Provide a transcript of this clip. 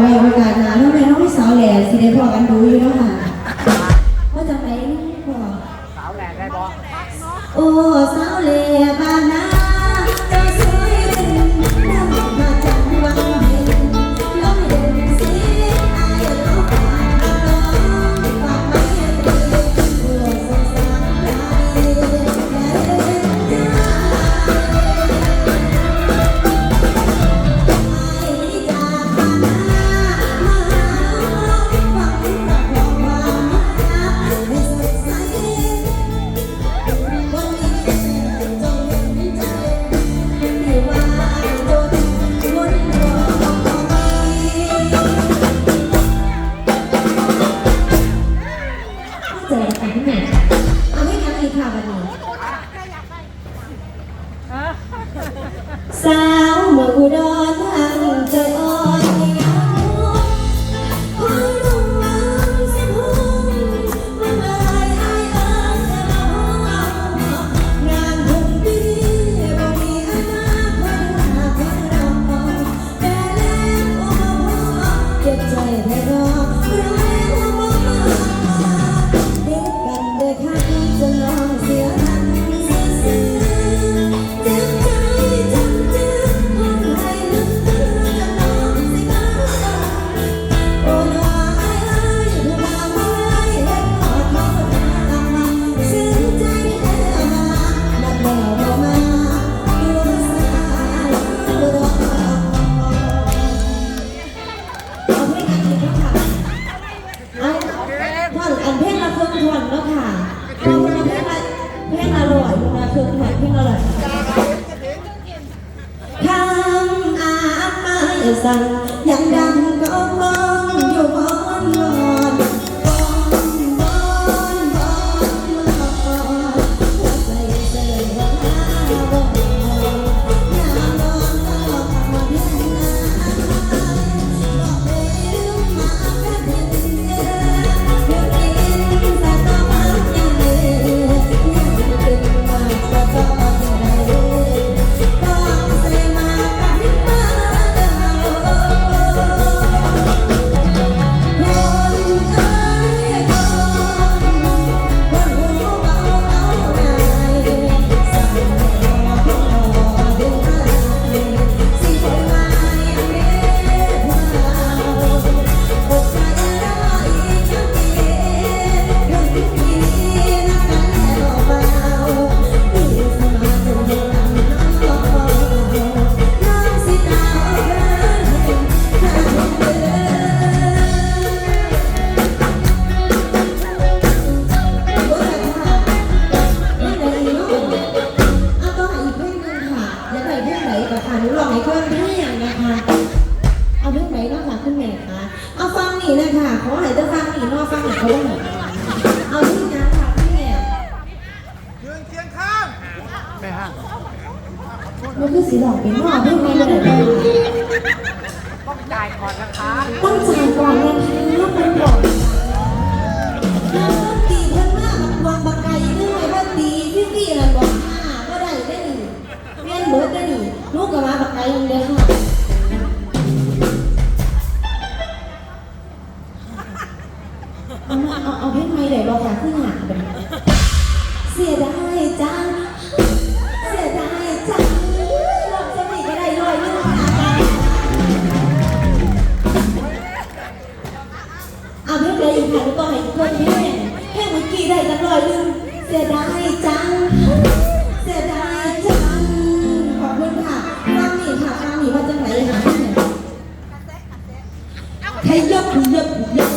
ไว้ระกาศหนาแล้วแม่น้องสาวแหล่สิได้พอกันดูอยู่แล้วค่ะว่าจะไปนี่พอสาวแหล่ได้บ่โอ้สาวแหล่ สาวเมืองอุดร เพลงเาเลยทาอาไปสั่งยังดังก็พอ ไหนนท่อย่างนะคะ เอาเรื่องไหนนอกจากคุณแม่คะเอาฟังนี่นะคะขอให้เธอฟังนี่นอกฟังนี่เขาได้ไหนเอาที่นั้นค่ะคุณแม่ยืนเคียงข้างไม่ห้างมันคือสีหลอกเป็นหม้อเพื่อนแม่เลยต้องจ่ายก่อนนะคะต้องจ่ายก่อนเนะคะต้องบอก ไหนบอกาขึ้นหเนเสียดายจังเสียดายจังลองจะหนีก็ลอยไม่อาจังเอาเพื่อนเลยอีกค่ะทุกคนให้คมกี้ได้ลอยลืมเสียดาจังเสียดาจังขอบคุณค่ะฟังหนีค่ะฟังหนีว่าจังไหนเลยค่ะทยอยยอยยอ